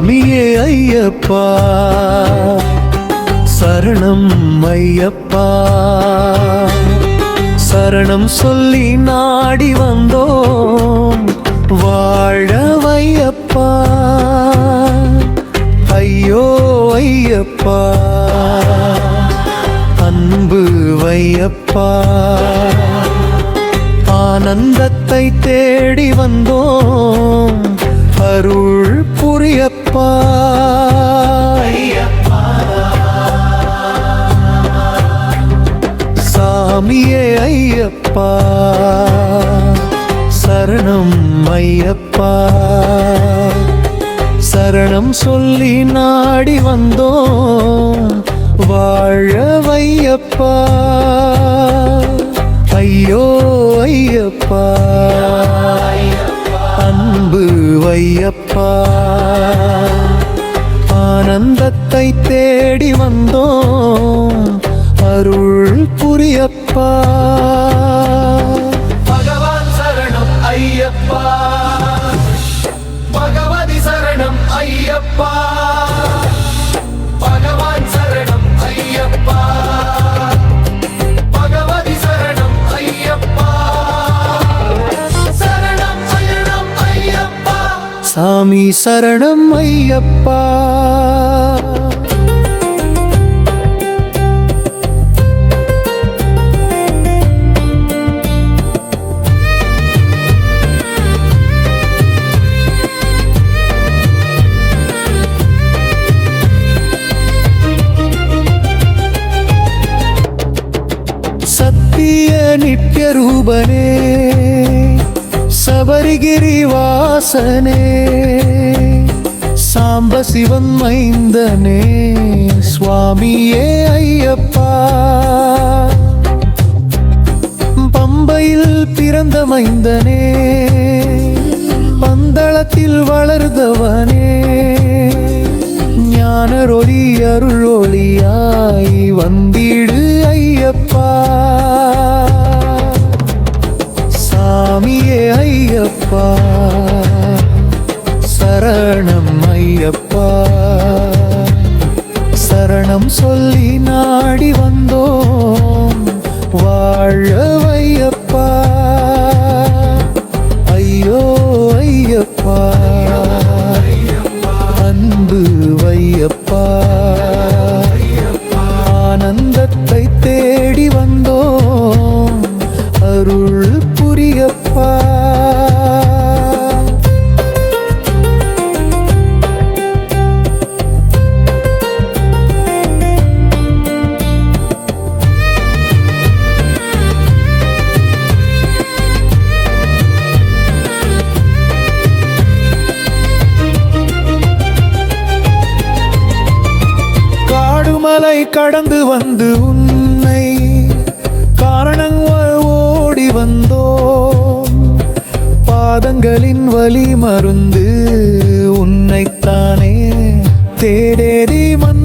சுவாமியே ஐயப்பா. சரணம் ஐயப்பா. சரணம் சொல்லி நாடி வந்தோம். வாழ வையப்பா. ஐயோ ஐயப்பா. அன்பு வையப்பா. ஆனந்தத்தை தேடி வந்தோம். அருள் புரியப்பா சாமியே ஐயப்பா சரணம் ஐயப்பா. சரணம் சொல்லி நாடி வந்தோம் வாழ வையப்பா. ஐயோ ஐயப்பா. அன்பு வையப்பா. ஆனந்தத்தை தேடி வந்தோம். சுவாமி சரணம் ஐயப்பா. சத்திய நித்ய ரூபனே. சபரிகிரி வாசனே சாம்ப சிவன் மைந்தனே சுவாமியே ஐயப்பா. பம்பையில் பிறந்த மைந்தனே பந்தளத்தில் வளர்ந்தவனே ஞானரொலி அருளொளியாய் வந்தீ ஐயப்பா சரணம் ஐயப்பா. சரணம் சொல்லி காலை கடந்து வந்து உன்னை காரணங்கள் ஓடி வந்தோ பாதங்களின் வழி மருந்து உன்னைத்தானே. தேடேறி மன்